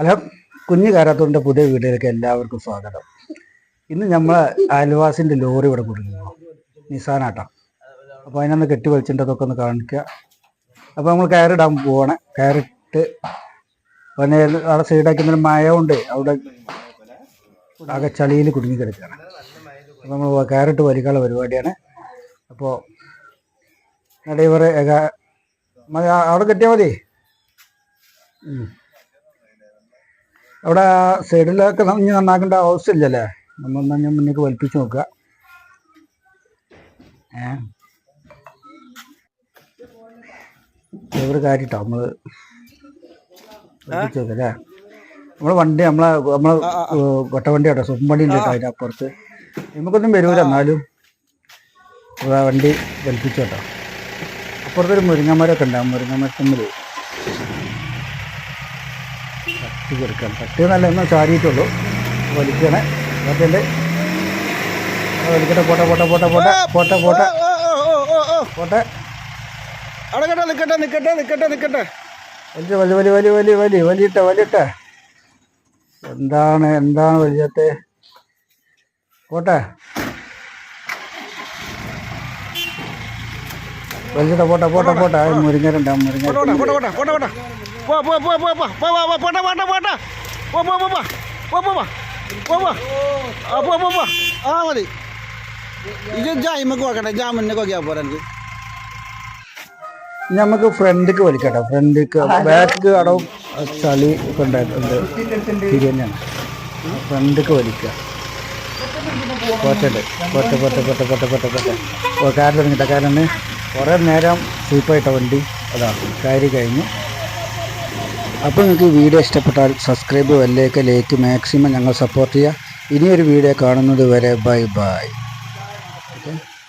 Hello കുഞ്ഞു കാരാത്തൂരിന്റെ പുതിയ വീട്ടിലേക്ക് എല്ലാവർക്കും സ്വാഗതം. ഇന്ന് നമ്മളെ അയൽവാസിന്റെ ലോറി ഇവിടെ കൊടുക്കുന്നു നിസാനാട്ടം. അപ്പോൾ അതിനൊന്ന് കെട്ടി വലിച്ചിട്ടതൊക്കെ ഒന്ന് കാണിക്കുക അപ്പോൾ നമ്മൾ കയറിടാൻ പോവാണ്. കയറിട്ട് പിന്നെ അവിടെ സൈഡാക്കി മഴ കൊണ്ട് അവിടെ ആകെ ചളിയിൽ കുടുങ്ങി കിടക്കുകയാണ്. അപ്പോൾ നമ്മൾ കയറിട്ട് വലിക്കാനുള്ള പരിപാടിയാണ്. അപ്പോൾ ഡ്രൈവർ അവിടെ കെട്ടിയാൽ മതി. അവിടെ സൈഡിലൊക്കെ ഇനി നന്നാക്കേണ്ട ആവശ്യമില്ലല്ലേ? നമ്മൾ ഞാൻ മുന്നേക്ക് വലിപ്പിച്ച് നോക്കുക. ഏ? ഒരു കാര്യട്ടോ നമ്മൾ വലിപ്പിച്ച് നോക്കാം അല്ലേ നമ്മളെ വണ്ടി നമ്മളെ നമ്മളെ കൊട്ടവണ്ടി കേട്ടോ സുഖം വണ്ടി ഉണ്ട് കേട്ടോ അതിന്റെ അപ്പുറത്ത്. നമുക്കൊന്നും വരൂല എന്നാലും. വണ്ടി വലിപ്പിച്ചു കേട്ടോ അപ്പുറത്തൊരു മുരിങ്ങമരമൊക്കെ ഉണ്ട് ആ മുരിങ്ങമരത്തുമ്മിൽ തട്ടി കൊടുക്കണം തട്ടി നല്ല എന്നാൽ ചാരിയിട്ടുള്ളൂ. വലിക്കണേ. മറ്റേ വലിക്കട്ടെ പോട്ടെ പോട്ടെ പോട്ടെ പോട്ടെ പോട്ടെ പോട്ടെ. പോട്ടെ. അടക്കട്ടെ നിൽക്കട്ടെ നിൽക്കട്ടെ നിൽക്കട്ടെ നിൽക്കട്ടെ വലിയ വലിയ വലിയ വലിയ വലിയ വലിയ വലിയിട്ടെ വലിയിട്ടെ എന്താണ് എന്താണ് വലിയത്തെ? പോട്ടെ. വലിച്ചിട്ടെ പോട്ടെ പോട്ടെ പോട്ടെ. മുരിങ്ങരുണ്ട് മുരിങ്ങ പോട്ടെ പോട്ടെ പോട്ടെ പോട്ടെ പോട്ടെ പോ പോ പോ പോ പോ പോ പോ പോട്ടെ പോട്ടെ പോട്ടെ പോ പോ പോ പോ പോ പോ പോ പോ ആ പോ പോ പോ ആ മതി. ഇത് ജായ്മക്ക് നോക്കട്ടെ ജാ മുന്നേ നോക്കിയാ പോരാ എനിക്ക്. നമുക്ക് ഫ്രണ്ടിക്ക് വലിക്കട്ടെ. ഫ്രണ്ടിക്ക് ബാക്ക് അടവും ചളി ഒക്കെ ഉണ്ടായിട്ടുണ്ട്. ബിരിയാണിയാണ്. ഫ്രണ്ടിക്ക് വലിക്കുക പോറ്റണ്ട് പോറ്റ പോറ്റ പോറ്റ പോറ്റ പോറ്റ പോറ്റ. ഓ കാറിൽ ഇറങ്ങിട്ട കാരണം കുറേ നേരം സ്ലീപ്പായിട്ട വണ്ടി. അതാ കയറി കഴിഞ്ഞു. അപ്പോൾ നിങ്ങൾക്ക് ഈ വീഡിയോ ഇഷ്ടപ്പെട്ടാൽ സബ്സ്ക്രൈബ് വല്ലേക്ക് ലൈക്ക് മാക്സിമം ഞങ്ങൾ സപ്പോർട്ട് ചെയ്യുക. ഇനിയൊരു വീഡിയോ കാണുന്നത് വരെ ബൈ ബൈ. ഓക്കെ